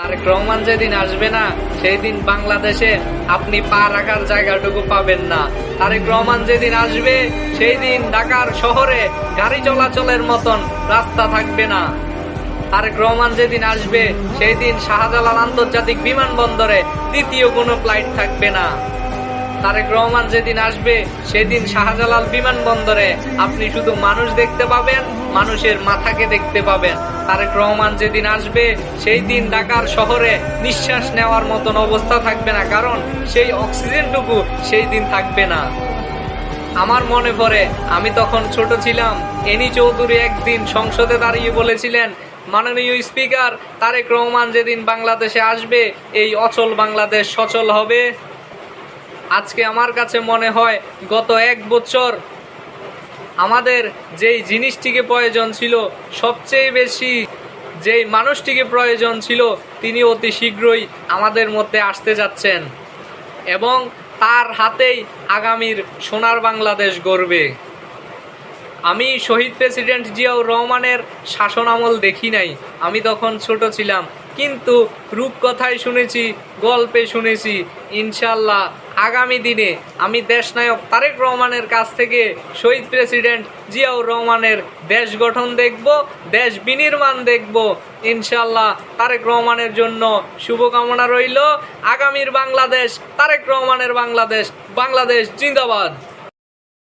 তারেক রহমান যেদিন আসবে না সেই দিন বাংলাদেশে আপনি পা রাখার জায়গাটুকু পাবেন না। তারেক রহমান যেদিন আসবে সেই দিন ঢাকার শহরে গাড়ি চলাচলের মতন রাস্তা থাকবে না। আর রহমান যেদিন আসবে সেই দিন শাহজালাল আন্তর্জাতিক বিমানবন্দরে দ্বিতীয় কোনো ফ্লাইট থাকবে না। তারেক রহমান যেদিন আসবে, সেদিন শাহজালাল বিমানবন্দরে আপনি শুধু মানুষ দেখতে পাবেন, মানুষের মাথাকে দেখতে পাবেন। তারেক রহমান যেদিন আসবে, সেই দিন ঢাকার শহরে নিঃশ্বাস নেওয়ার মতন অবস্থা থাকবে না, কারণ সেই অক্সিজেনটুকু সেই দিন থাকবে না। আমার মনে পড়ে, আমি তখন ছোট ছিলাম, এনি চৌধুরী একদিন সংসদে দাঁড়িয়ে বলেছিলেন, মাননীয় স্পিকার, তারেক রহমান যেদিন বাংলাদেশে আসবে, এই অচল বাংলাদেশ সচল হবে। আজকে আমার কাছে মনে হয় গত এক বছর আমাদের যেই জিনিসটিকে প্রয়োজন ছিল, সবচেয়ে বেশি যেই মানুষটিকে প্রয়োজন ছিল, তিনি অতি শীঘ্রই আমাদের মধ্যে আসতে যাচ্ছেন এবং তার হাতেই আগামীর সোনার বাংলাদেশ গড়বে। আমি শহীদ প্রেসিডেন্ট জিয়াউর রহমানের শাসন আমল দেখি নাই, আমি তখন ছোট ছিলাম, কিন্তু রূপকথায় শুনেছি, গল্পে শুনেছি, ইনশাল্লাহ আগামী দিনে আমি দেশনায়ক তারেক রহমানের কাছ থেকে শহীদ প্রেসিডেন্ট জিয়াউর রহমানের দেশ গঠন দেখব, দেশ বিনির্মাণ দেখব। ইনশাল্লাহ তারেক রহমানের জন্য শুভকামনা রইল। আগামীর বাংলাদেশ, তারেক রহমানের বাংলাদেশ বাংলাদেশ জিন্দাবাদ।